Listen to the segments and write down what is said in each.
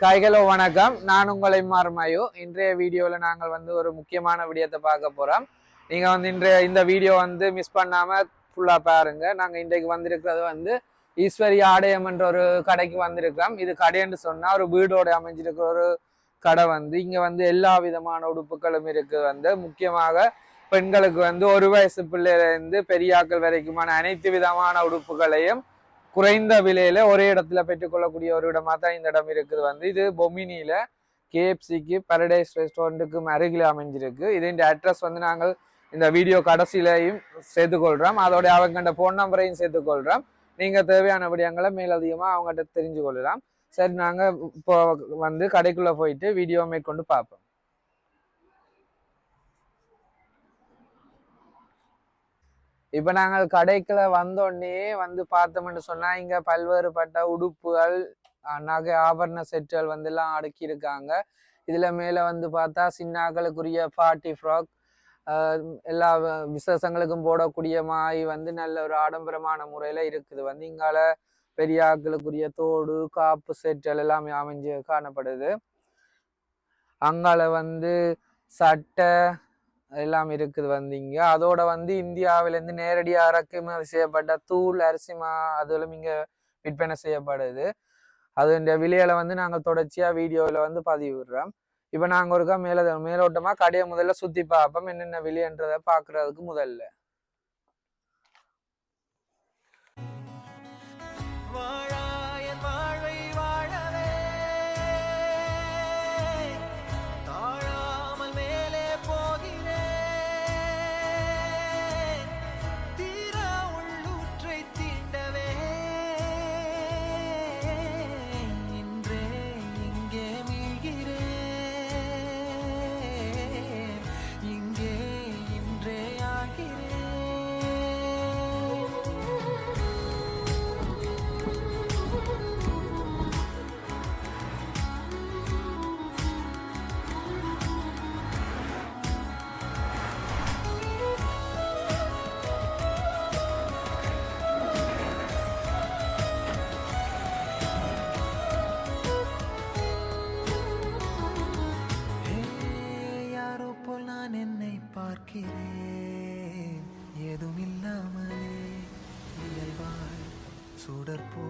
காய்களோ வணக்கம். நான் உங்களை மாறுமாயோ இன்றைய வீடியோவில் நாங்கள் வந்து ஒரு முக்கியமான விடயத்தை பார்க்க போகிறோம் நீங்கள் வந்து இன்றைய இந்த வீடியோ வந்து மிஸ் பண்ணாமல் ஃபுல்லாக பாருங்க. நாங்கள் இன்றைக்கு வந்திருக்கிறது வந்து ஈஸ்வரி ஆடயம் என்ற ஒரு கடைக்கு வந்திருக்கோம் இது கடைன்னு சொன்னால் ஒரு வீடோடு அமைஞ்சிருக்கிற ஒரு கடை வந்து இங்கே வந்து எல்லா விதமான உடுப்புகளும் இருக்குது வந்து. முக்கியமாக பெண்களுக்கு வந்து ஒரு வயசு பிள்ளையிலேருந்து பெரியாக்கள் வரைக்குமான அனைத்து விதமான உடுப்புகளையும் குறைந்த விலையில ஒரே இடத்துல பெற்றுக்கொள்ளக்கூடிய ஒரு இடமா தான் இந்த இடம் இருக்குது. வந்து இது பொமினியில கேஎஃப்சிக்கு பரடைஸ் ரெஸ்டாரண்ட்டுக்கும் அருகில் அமைஞ்சிருக்கு. இதன் அட்ரஸ் வந்து நாங்கள் இந்த வீடியோ கடைசியிலையும் சேர்த்துக்கொள்கிறோம் அதோட அவங்கள்ட்ட ஃபோன் நம்பரையும் சேர்த்துக்கொள்கிறோம் நீங்கள் தேவையான விடயங்களை மேலதிகமாக அவங்ககிட்ட தெரிஞ்சு கொள்ளலாம். சரி நாங்கள் இப்போ வந்து கடைக்குள்ளே போயிட்டு வீடியோ மேற்கொண்டு பார்ப்போம். இப்போ நாங்கள் கடைக்குள்ள வந்தோடனே வந்து பார்த்தோம்னு சொன்னால் இங்கே பல்வேறுபட்ட உடுப்புகள் நகை ஆபரண செட்டுகள் வந்து எல்லாம் அடுக்கி இருக்காங்க இதில் மேலே வந்து பார்த்தா சின்னாக்களுக்குரிய பார்ட்டி ஃப்ராக் எல்லா விசேஷங்களுக்கும் போடக்கூடிய மாய் வந்து நல்ல ஒரு ஆடம்பரமான முறையில் இருக்குது. வந்து இங்கால பெரிய ஆக்களுக்குரிய தோடு காப்பு செட்டல் எல்லாமே அமைஞ்சு காணப்படுது. அங்கால வந்து சட்டை எல்லாம் இருக்குது வந்து அதோட வந்து இந்தியாவிலேருந்து நேரடியாக இறக்குமதி செய்யப்பட்ட தூள் அரிசி மா அதுவும் இங்கே விற்பனை செய்யப்படுது. அதோட விலையில வந்து நாங்கள் தொடர்ச்சியாக வீடியோவில் வந்து பதிவிடுறோம். இப்போ நாங்கள் ஒருக்கா மேல மேலோட்டமாக கடையை முதல்ல சுற்றி பார்ப்போம். என்னென்ன விலைன்றதை பார்க்குறதுக்கு முதல்ல. சுடற்போ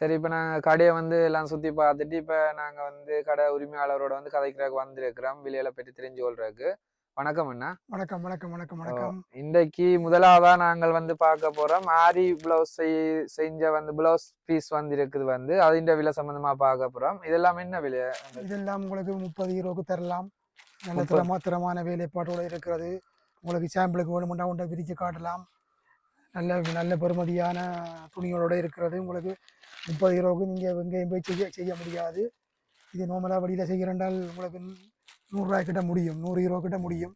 சரி இப்போ நாங்கள் கடையை வந்து எல்லாம் சுற்றி பார்த்துட்டு இப்போ நாங்கள் வந்து கடை உரிமையாளரோட வந்து கதைக்கிறதுக்கு வந்திருக்கிறோம். விலையில பற்றி தெரிஞ்சு கொள்றதுக்கு வணக்கம் அண்ணா. வணக்கம் வணக்கம் வணக்கம் வணக்கம். இன்றைக்கு முதலாவதா நாங்கள் வந்து பார்க்க போறோம். ஆரி பிளவுஸ் செஞ்ச வந்து பிளவுஸ் பீஸ் வந்து. இருக்குது வந்து அதிண்ட விலை சம்பந்தமா பார்க்க போறோம். இதெல்லாம் என்ன விலை? இதெல்லாம் உங்களுக்கு முப்பது யூரோக்கு தரலாம். நல்ல. திறமா திறமான வேலைப்பாட்டோட இருக்கிறது. உங்களுக்கு சாம்பிளுக்கு வேணுமெண்டா உண்டை விரித்து காட்டலாம். நல்ல நல்ல பெறுமதியான துணிகளோடு இருக்கிறது. உங்களுக்கு முப்பது ஹீரோவுக்கு நீங்கள் எங்கேயும் போய் செய்ய செய்ய முடியாது. இது நார்மலாக வழியில் செய்கிறண்டால் உங்களுக்கு நூறுரூவா கிட்ட முடியும். நூறு ஹீரோ கிட்ட முடியும்.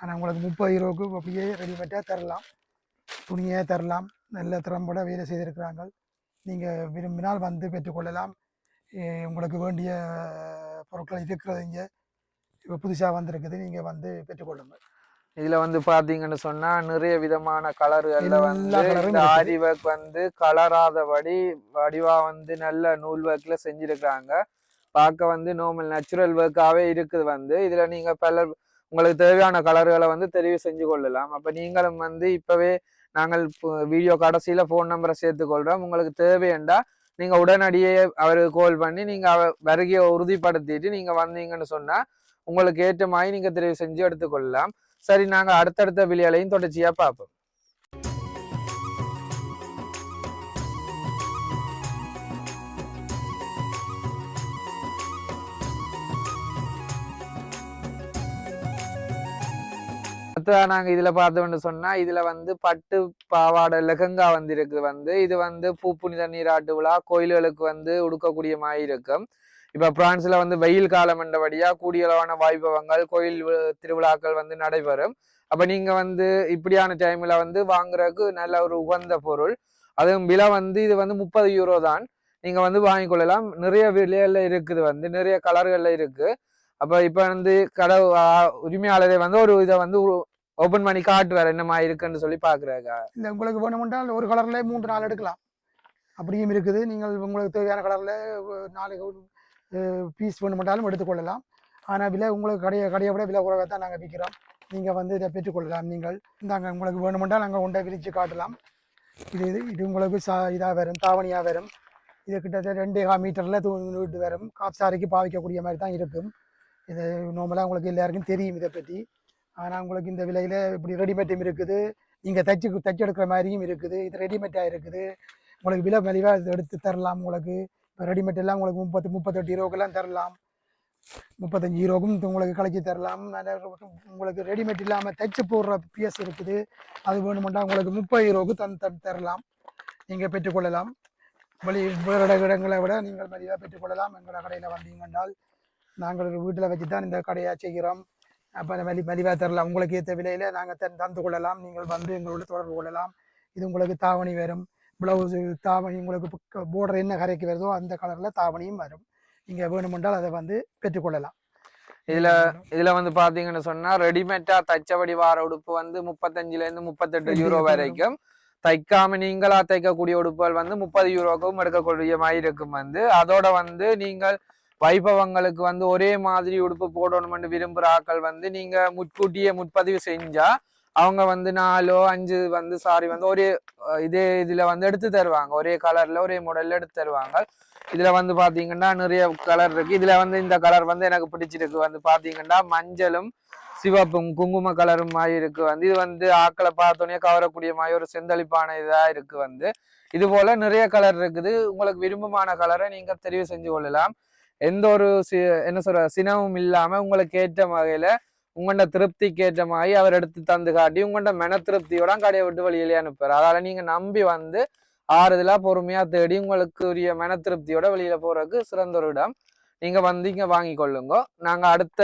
ஆனால் உங்களுக்கு முப்பது யூரோவுக்கு அப்படியே ரெடிமேட்டாக தரலாம். துணியே தரலாம். நல்ல திறம்பட வேலை செய்திருக்கிறாங்க. நீங்கள் விரும்பினால் வந்து பெற்றுக்கொள்ளலாம். உங்களுக்கு வேண்டிய பொருட்கள் இருக்கிறது இங்கே. இப்போ புதுசாக வந்திருக்குது. நீங்கள் வந்து பெற்றுக்கொள்ளுங்கள். இதுல வந்து பாத்தீங்கன்னு சொன்னா நிறைய விதமான கலர்கள்ல வந்து இந்த. ஆரி ஒர்க் வந்து கலராதபடி வடிவா வந்து நல்ல நூல் ஒர்க்ல செஞ்சிருக்காங்க பார்க்க வந்து நார்மல் நேச்சுரல் ஒர்க்காவே இருக்குது வந்து. இதுல நீங்க பல உங்களுக்கு தேவையான கலர்களை வந்து தெரிவு செஞ்சு கொள்ளலாம். அப்ப நீங்களும் வந்து இப்பவே நாங்கள் வீடியோ கடைசியில ஃபோன் நம்பரை சேர்த்துக்கொள்றோம். உங்களுக்கு தேவையண்டா நீங்க உடனடியே அவருக்கு கால் பண்ணி நீங்க அவ வருகையை உறுதிப்படுத்திட்டு நீங்க வந்தீங்கன்னு சொன்னா உங்களுக்கு ஏற்ற மாதிரி நீங்க தெரிவு செஞ்சு எடுத்துக்கொள்ளலாம். சரி நாங்க அடுத்தடுத்த விலைகளையும் தொடர்ச்சியா பார்ப்போம். அடுத்ததாக நாங்க இதுல பார்த்தோம்னு சொன்னா இதுல வந்து பட்டு பாவாடை லெஹங்கா வந்து இருக்குது. வந்து இது வந்து பூ புனித நீராட்டு விழா கோயில்களுக்கு வந்து உடுக்கக்கூடிய மாதிரி இருக்கும். இப்ப பிரான்ஸ்ல வந்து வெயில் காலம் என்றபடியா கூடிய அளவான வைபவங்கள் கோயில் திருவிழாக்கள் வந்து நடைபெறும். அப்ப நீங்க வந்து இப்படியான டைம்ல வந்து வாங்குறதுக்கு நல்ல ஒரு உகந்த பொருள். அதுவும் விலை வந்து இது வந்து முப்பது யூரோ தான். நீங்க வந்து வாங்கிக்கொள்ளலாம். நிறைய விலையில இருக்குது வந்து நிறைய கலர்கள்ல இருக்கு. அப்ப இப்ப வந்து கடை உரிமையாளரை வந்து ஒரு இதை வந்து ஓபன் பண்ணி காட்டுவார் என்னமா இருக்குன்னு சொல்லி பாக்குறாங்க இந்த உங்களுக்கு வேணுமென்றால் ஒரு கலரில் மூன்று நாள் எடுக்கலாம். அப்படியும் இருக்குது. நீங்கள் உங்களுக்கு தேவையான கலரில் நாலு பீஸ் வேணுமென்றாலும் எடுத்துக்கொள்ளலாம். ஆனால் விலை உங்களுக்கு கடையை கடையை விட விலை குறைவாக தான் நாங்கள் விற்கிறோம் நீங்கள் வந்து இதை பெற்றுக்கொள்ளலாம் நீங்கள். இந்தாங்க உங்களுக்கு வேணுமென்றால் நாங்கள் உண்டை விரித்து காட்டலாம். இது இது இது உங்களுக்கு சா இதாக வரும் தாவணியாக வரும். இது கிட்டத்தட்ட ரெண்டே கா மீட்டரில் தூண்டு வரும். காப்சாரிக்கு பாவிக்கக்கூடிய மாதிரி தான் இருக்கும். இது நார்மலாக உங்களுக்கு எல்லாருக்கும் தெரியும் இதை பற்றி ஆனால் உங்களுக்கு இந்த விலையில் இப்படி ரெடிமேட்டும் இருக்குது. நீங்கள் தச்சு தச்சு எடுக்கிற மாதிரியும் இருக்குது. இது ரெடிமேட்டாக இருக்குது. உங்களுக்கு விலை மலிவாக எடுத்து தரலாம் உங்களுக்கு. ரெடிமேட் எல்லாம் உங்களுக்கு முப்பத்து முப்பத்தெட்டு ஹீரோக்கெல்லாம் தரலாம். முப்பத்தஞ்சு ஹீரோக்கும் உங்களுக்கு கலைச்சி தரலாம். உங்களுக்கு ரெடிமேட் இல்லாமல் தைச்சு போடுற பிஎஸ் இருக்குது. அது வேணுமெண்டா உங்களுக்கு முப்பது ஹீரோவுக்கு தன் தன் தரலாம். நீங்கள் பெற்றுக்கொள்ளலாம் வெளி வேறு இடங்களை விட நீங்கள் மலிவாக பெற்றுக்கொள்ளலாம் எங்களோட கடையில் வந்தீங்கன்னால் நாங்கள் ஒரு வீட்டில் வச்சு தான் இந்த கடையாக செய்கிறோம். அப்போ மலி மலிவாக தரலாம். உங்களுக்கு ஏற்ற விலையில் நாங்கள் தந்து கொள்ளலாம். நீங்கள் வந்து எங்களோட தொடர்பு கொள்ளலாம். இது உங்களுக்கு தாவணி வரும். ப்ளவுஸு தாவணி உங்களுக்கு போர்டர் என்ன கரைக்கு வருதோ அந்த கலரில் தாவணியும் வரும். நீங்கள் வேணுமென்றால் அதை வந்து பெற்றுக்கொள்ளலாம். இதுல இதுல வந்து பாத்தீங்கன்னு சொன்னா ரெடிமேடா தச்சபடி வார உடுப்பு வந்து முப்பத்தஞ்சுல இருந்து முப்பத்தெட்டு யூரோ வரைக்கும். தைக்காம நீங்களா தைக்கக்கூடிய உடுப்புகள் வந்து முப்பது யூரோக்கும் எடுக்கக்கூடிய மாதிரி இருக்கும் வந்து. அதோட வந்து நீங்கள் வைபவங்களுக்கு வந்து ஒரே மாதிரி உடுப்பு போடணும்னு விரும்புற ஆட்கள் வந்து நீங்க முன்கூட்டியே முன்பதிவு செஞ்சா அவங்க வந்து நாலோ அஞ்சு வந்து சாரி வந்து ஒரே இதே இதுல வந்து எடுத்து தருவாங்க. ஒரே கலர்ல ஒரே மாடல்ல எடுத்து தருவாங்க. இதுல வந்து பாத்தீங்கன்னா நிறைய கலர் இருக்கு. இதுல வந்து இந்த கலர் வந்து எனக்கு பிடிச்சிருக்கு. வந்து பாத்தீங்கன்னா மஞ்சளும் சிவப்பும் குங்கும கலரும் மாதிரி இருக்கு. வந்து இது வந்து ஆக்களை பார்த்தோன்னே கவரக்கூடிய மாதிரி ஒரு செந்தளிப்பான இதா இருக்கு வந்து. இது போல நிறைய கலர் இருக்குது. உங்களுக்கு விருப்பமான கலரை நீங்க தெரிவு செஞ்சு கொள்ளலாம். எந்த ஒரு சி- என்ன சொல்ற சினமும் இல்லாம உங்களுக்கு ஏற்ற வகையில உங்கள்கிட்ட திருப்திக்கு ஏற்ற மாதிரி அவர் எடுத்து தந்து காட்டி உங்கள்கிட்ட மன திருப்தியோட கடையை விட்டு வெளியிலே அனுப்புறாரு. அதால நீங்க நம்பி வந்து ஆறுதலா பொறுமையா தேடி உங்களுக்கு உரிய மன திருப்தியோட வெளியில போறதுக்கு சிறந்த ஒரு இடம். நீங்க வந்து இங்க வாங்கி கொள்ளுங்க. நாங்க அடுத்த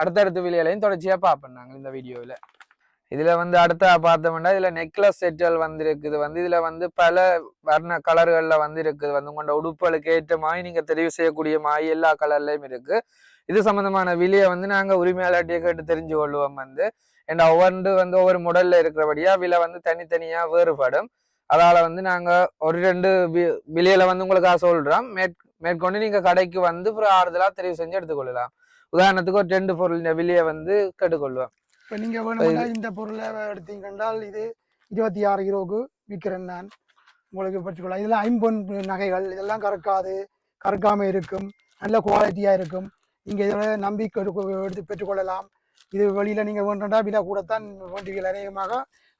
அடுத்தடுத்த விலையிலையும் தொடர்ச்சியா பார்ப்போம் நாங்க இந்த வீடியோவில் இதுல வந்து அடுத்த பார்த்தோம்னா இதுல நெக்லஸ் செட்டல் வந்து இருக்குது வந்து இதுல வந்து பல வர்ண கலர்கள்ல வந்து இருக்குது. வந்து உங்களோட உடுப்புகளுக்கு ஏற்ற மாதிரி நீங்க தெரிவு செய்யக்கூடிய மாதிரி எல்லா கலர்லயும் இருக்கு. இது சம்பந்தமான விலையை வந்து நாங்க உரிமையாளர்கிட்ட கேட்டு தெரிஞ்சு கொள்வோம் வந்து. ஏன்னா ஒவ்வொன்று வந்து ஒவ்வொரு மாடல்ல இருக்கிறபடியா விலை வந்து தனித்தனியா வேறுபடும். அதால வந்து நாங்க ஒரு ரெண்டு விலையில வந்து உங்களுக்கு சொல்றோம். மேற் மேற்கொண்டு நீங்க கடைக்கு வந்து அப்புறம் ஆறுதலா தெரிவு செஞ்சு எடுத்துக்கொள்ளலாம். உதாரணத்துக்கு ஒரு ரெண்டு பொருள் விலையை வந்து கேட்டுக்கொள்வோம். இப்போ நீங்கள் வேணுமெண்டா இந்த பொருளை எடுத்தீங்கன்றால் இது இருபத்தி ஆறு கிலோவுக்கு விற்கிறேன் நான். உங்களுக்கு பெற்றுக்கொள்ளலாம் இதில் ஐம்பொன் நகைகள் இதெல்லாம் கறக்காது. கறக்காமல் இருக்கும். நல்ல குவாலிட்டியாக இருக்கும். நீங்கள் இதில் நம்பி எடுத்து பெற்றுக்கொள்ளலாம். இது வெளியில் நீங்கள் வேண்டுண்டா விலை கூடத்தான் வேண்டுவீர்கள் அநேகமாக.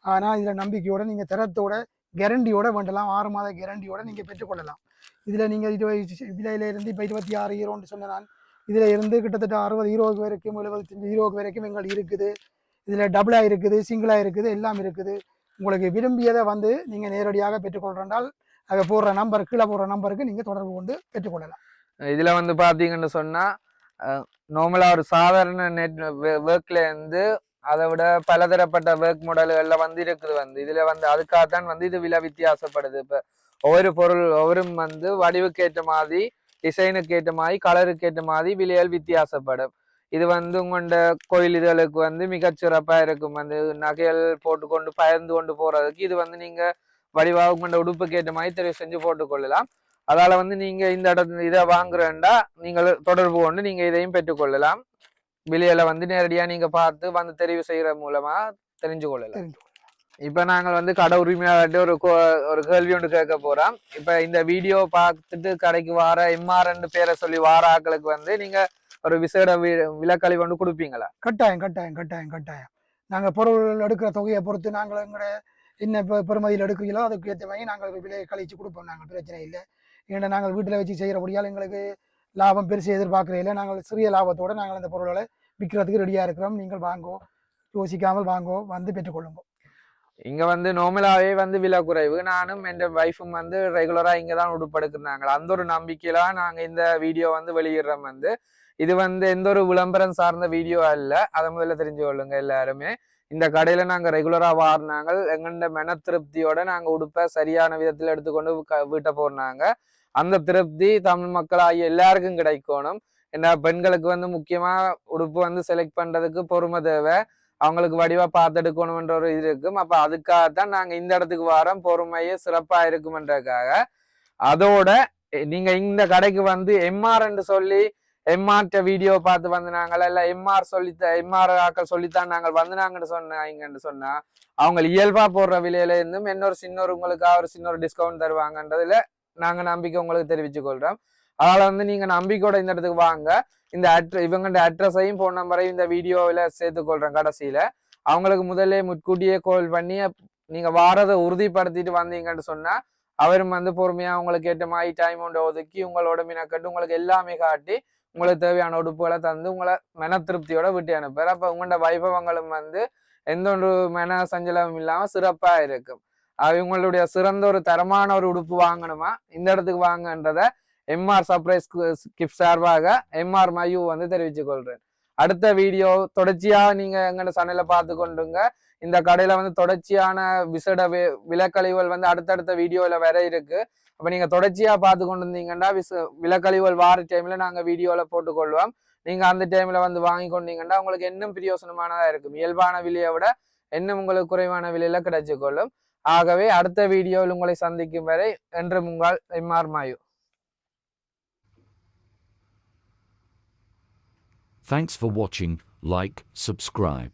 ஆனால் இதில் நம்பிக்கையோட நீங்கள் தரத்தோட கேரண்டியோட வேண்டலாம். ஆறு மாத கேரண்டியோட நீங்கள் பெற்றுக்கொள்ளலாம். இதில் நீங்கள் இருபது விலையிலேருந்து இப்போ இருபத்தி ஆறு ஹீரோன்னு சொன்ன நான் இதில் இருந்து கிட்டத்தட்ட அறுபது ஹீரோக்கு வரைக்கும் எழுபத்தஞ்சு ஹீரோக்கு வரைக்கும் எங்கள் இருக்குது. இதில் டபுளாக இருக்குது சிங்கிளாக இருக்குது எல்லாம் இருக்குது. உங்களுக்கு விரும்பியதை வந்து நீங்கள் நேரடியாக பெற்றுக்கொள்றால் அதை போடுற நம்பர் கீழே போடுற நம்பருக்கு நீங்கள் தொடர்பு கொண்டு பெற்றுக்கொள்ளலாம். இதில் வந்து பார்த்தீங்கன்னு சொன்னால் நார்மலாக ஒரு சாதாரண நெட் ஒர்க்கில் இருந்து அதை விட பலதரப்பட்ட ஒர்க் மாடல்களில் வந்து இருக்குது வந்து. இதில் வந்து அதுக்காகத்தான் வந்து இது விலை வித்தியாசப்படுது. இப்போ ஒவ்வொரு பொருள் ஒவ்வொரும் வந்து வடிவுக்கேற்ற மாதிரி டிசைனுக்கு ஏற்ற மாதிரி கலருக்கு ஏற்ற மாதிரி விலைகள் வித்தியாசப்படும். இது வந்து உங்களோட கோயில் இதுகளுக்கு வந்து மிகச்சிறப்பாக இருக்கும் வந்து. நகைகள் போட்டுக்கொண்டு பயந்து கொண்டு போகிறதுக்கு இது வந்து நீங்கள் வடிவாக உங்களோட உடுப்புக்கு ஏற்ற மாதிரி தெரிவு செஞ்சு போட்டுக்கொள்ளலாம். அதால வந்து நீங்க இந்த இடத்துல இதை வாங்குறேன்டா நீங்கள் தொடர்பு கொண்டு நீங்க இதையும் பெற்றுக்கொள்ளலாம். விலையில வந்து நேரடியா நீங்க பார்த்து வந்து தெரிவு செய்யற மூலமா தெரிஞ்சு கொள்ளலாம். இப்ப நாங்கள் வந்து கடை உரிமையாளர்கிட்ட ஒரு ஒரு கேள்வி ஒன்று கேட்க போறோம். இப்ப இந்த வீடியோ பார்த்துட்டு கடைக்கு வார எம்ஆர் பேரை சொல்லி வார ஆட்களுக்கு வந்து நீங்க ஒரு விசேட வி- விலக்களி கொண்டு கொடுப்பீங்களா? கட்டாயம் கட்டாயம் கட்டாயம் கட்டாயம். நாங்கள் பொருள் எடுக்கிற தொகையை பொறுத்து நாங்கள் எங்களோட என்ன பெ- பெறுமதியில் எடுக்கிறீங்களோ அதுக்கு ஏற்ற மாதிரி நாங்கள் விலையை கழிச்சு கொடுப்போம். நாங்கள் பிரச்சனை இல்லை. ஏன்னா நாங்கள் வீட்டில் வச்சு செய்கிறபடியால் எங்களுக்கு லாபம் பெருசு எதிர்பார்க்குறையில நாங்கள் சிறிய லாபத்தோடு நாங்கள் அந்த பொருள்களை விற்கிறதுக்கு ரெடியாக இருக்கிறோம். நீங்கள் வாங்கோ யோசிக்காமல் வாங்கோ வந்து பெற்றுக்கொள்ளுங்க. இங்கே வந்து நோமலாவே வந்து விலை குறைவு. நானும் என் வைஃபும் வந்து ரெகுலராக இங்கே தான் உடுப்படுக்குறாங்களா அந்த ஒரு நம்பிக்கையில நாங்கள் இந்த வீடியோ வந்து வெளியிடுறோம் வந்து. இது வந்து எந்த ஒரு விளம்பரம் சார்ந்த வீடியோ அல்ல. அதை முதல்ல தெரிஞ்சு கொள்ளுங்க எல்லாருமே. இந்த கடையில நாங்க ரெகுலரா வாரினாங்க எங்கள்ட மன திருப்தியோட நாங்க உடுப்பை சரியான விதத்துல எடுத்துக்கொண்டு க- வீட்டை போடுறாங்க அந்த திருப்தி தமிழ் மக்களாகிய எல்லாருக்கும் கிடைக்கணும். ஏன்னா பெண்களுக்கு வந்து முக்கியமா உடுப்பு வந்து செலக்ட் பண்றதுக்கு பொறுமை தேவை. அவங்களுக்கு வடிவா பார்த்துடுக்கணும்ன்ற ஒரு இது இருக்கும். அப்ப அதுக்காகத்தான் நாங்க இந்த இடத்துக்கு வரோம். பொறுமையே சிறப்பா இருக்குமன்றதுக்காக. அதோட நீங்கள் நீங்க இந்த கடைக்கு வந்து எம்ஆர் சொல்லி எம்ஆர்ட்ட வீடியோ பார்த்து வந்து இல்லை இல்ல எம்ஆர் சொல்லி எம்ஆர் ஆக்கள் சொல்லித்தான் நாங்கள் வந்துனாங்கன்னு சொன்னாங்கன்னு சொன்னா அவங்க இயல்பா போடுற விலையில இருந்தும் இன்னொரு சின்னொரு உங்களுக்காக ஒரு சின்ன ஒரு டிஸ்கவுண்ட் தருவாங்கன்றதுல நாங்க நம்பிக்கை உங்களுக்கு தெரிவிச்சு கொள்றோம் அதனால வந்து நீங்க நம்பிக்கையோட இந்த இடத்துக்கு வாங்க. இந்த அட்ர இவங்களோட அட்ரஸையும் ஃபோன் நம்பரையும் இந்த வீடியோவில் சேர்த்துக்கொள்றேன் கடைசியில. அவங்களுக்கு முதல்ல முன்கூட்டியே கால் பண்ணி நீங்கள் நீங்க வாரதை உறுதிப்படுத்திட்டு வந்தீங்கன்னு சொன்னா அவரும் வந்து பொறுமையா உங்களுக்கு ஏற்ற மாதிரி டைம் ஒன்று ஒதுக்கி உங்களோட மீனாக்கட்டு உங்களுக்கு எல்லாமே காட்டி உங்களுக்கு தேவையான உடுப்புகளை தந்து உங்களை மன திருப்தியோட விட்டு அனுப்புறார். அப்ப உங்களோட வைபவங்களும் வந்து எந்த ஒரு மன சஞ்சலமும் இல்லாம சிறப்பா இருக்கும். இவங்களுடைய சிறந்த ஒரு தரமான ஒரு உடுப்பு வாங்கணுமா? இந்த இடத்துக்கு வாங்கன்றத எம்ஆர் சர்ப்ரைஸ் கிஃப்ட் சார்பாக எம்ஆர் மயு வந்து தெரிவித்துக் கொள்றேன். அடுத்த வீடியோ தொடர்ச்சியாக நீங்கள் எங்கட சேனல்ல பார்த்து கொண்டுங்க இந்த கடையில் வந்து தொடர்ச்சியான விசட வி- விலக்கழிவுகள் வந்து அடுத்தடுத்த வீடியோவில் வேற இருக்கு. அப்போ நீங்கள் தொடர்ச்சியாக பார்த்து கொண்டு இருந்தீங்கன்னா விச விலக்கழிவுகள் வார டைமில் நாங்கள் வீடியோவில் போட்டுக்கொள்வோம். நீங்கள் அந்த டைமில் வந்து வாங்கி கொண்டீங்கன்னா உங்களுக்கு இன்னும் பிரயோசனமானதாக இருக்கும். இயல்பான விலையை விட இன்னும் உங்களுக்கு குறைவான விலையில கிடைச்சிக்கொள்ளும். ஆகவே அடுத்த வீடியோவில் உங்களை சந்திக்கும் வரை என்று உங்கள் MR Mayu Thanks for watching, like, subscribe.